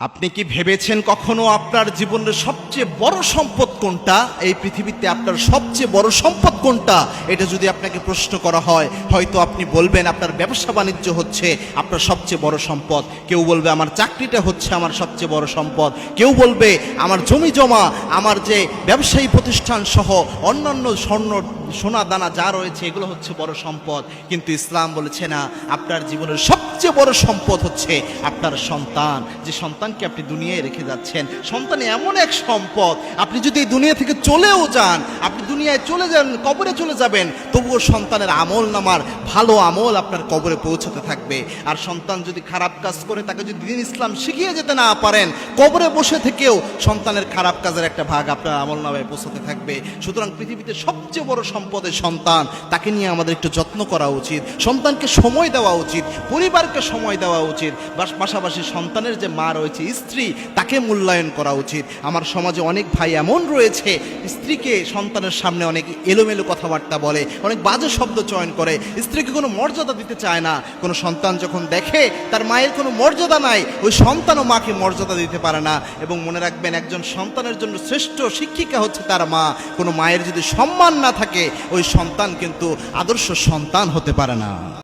আপনি কি ভেবেছেন কখনো আপনার জীবনের সবচেয়ে বড় সম্পদ কোনটা? এই পৃথিবীতে আপনার সবচেয়ে বড় সম্পদ কোনটা? এটা যদি আপনাকে প্রশ্ন করা হয়, হয়তো আপনি বলবেন, আপনার ব্যবসা বাণিজ্য হচ্ছে আপনার সবচেয়ে বড় সম্পদ। কেউ বলবে, আমার চাকরিটা হচ্ছে আমার সবচেয়ে বড় সম্পদ। কেউ বলবে, আমার জমি জমা, আমার যে ব্যবসায়ী প্রতিষ্ঠান সহ অন্যান্য স্বর্ণ, সোনা, দানা যা রয়েছে, এগুলো হচ্ছে বড় সম্পদ। কিন্তু ইসলাম বলেছে, না, আপনার জীবনের সবচেয়ে বড় সম্পদ হচ্ছে আপনার সন্তান। যে সন্তানকে আপনি দুনিয়ায় রেখে যাচ্ছেন, সন্তান এমন এক সম্পদ। আপনি যদি এই দুনিয়া থেকে চলেও যান, আপনি দুনিয়ায় চলে যান কবরে চলে যাবেন। তবুও সন্তানের আমল নামার ভালো আমল আপনার কবরে পৌঁছাতে থাকবে। আর সন্তান যদি খারাপ কাজ করে, তাকে যদি দিন ইসলাম শিখিয়ে যেতে না পারেন, কবরে বসে থেকেও সন্তানের খারাপ কাজের একটা ভাগ আপনার আমল নামায় পৌঁছাতে থাকবে। সুতরাং পৃথিবীতে সবচেয়ে বড় সম্পদের সন্তান, তাকে নিয়ে আমাদের একটু যত্ন করা উচিত। সন্তানকে সময় দেওয়া উচিত, পরিবারকে সময় দেওয়া উচিত। পাশাপাশি সন্তানের যে মা রয়েছে, স্ত্রী, তাকে মূল্যায়ন করা উচিত। আমার সমাজে অনেক ভাই এমন রয়েছে, স্ত্রীকে সন্তানের সামনে অনেক এলোমেলো কথাবার্তা বলে, অনেক বাজে শব্দ চয়ন করে। স্ত্রীকে কোনো মর্যাদা দিতে চায় না। কোনো সন্তান যখন দেখে তার মায়ের কোনো মর্যাদা নাই, ওই সন্তানও মাকে মর্যাদা দিতে পারে না। এবং মনে রাখবেন, একজন সন্তানের জন্য শ্রেষ্ঠ শিক্ষিকা হচ্ছে তার মা। কোনো মায়ের যদি সম্মান না থাকে, ওই সন্তান কিন্তু আদর্শ সন্তান হতে পারে না।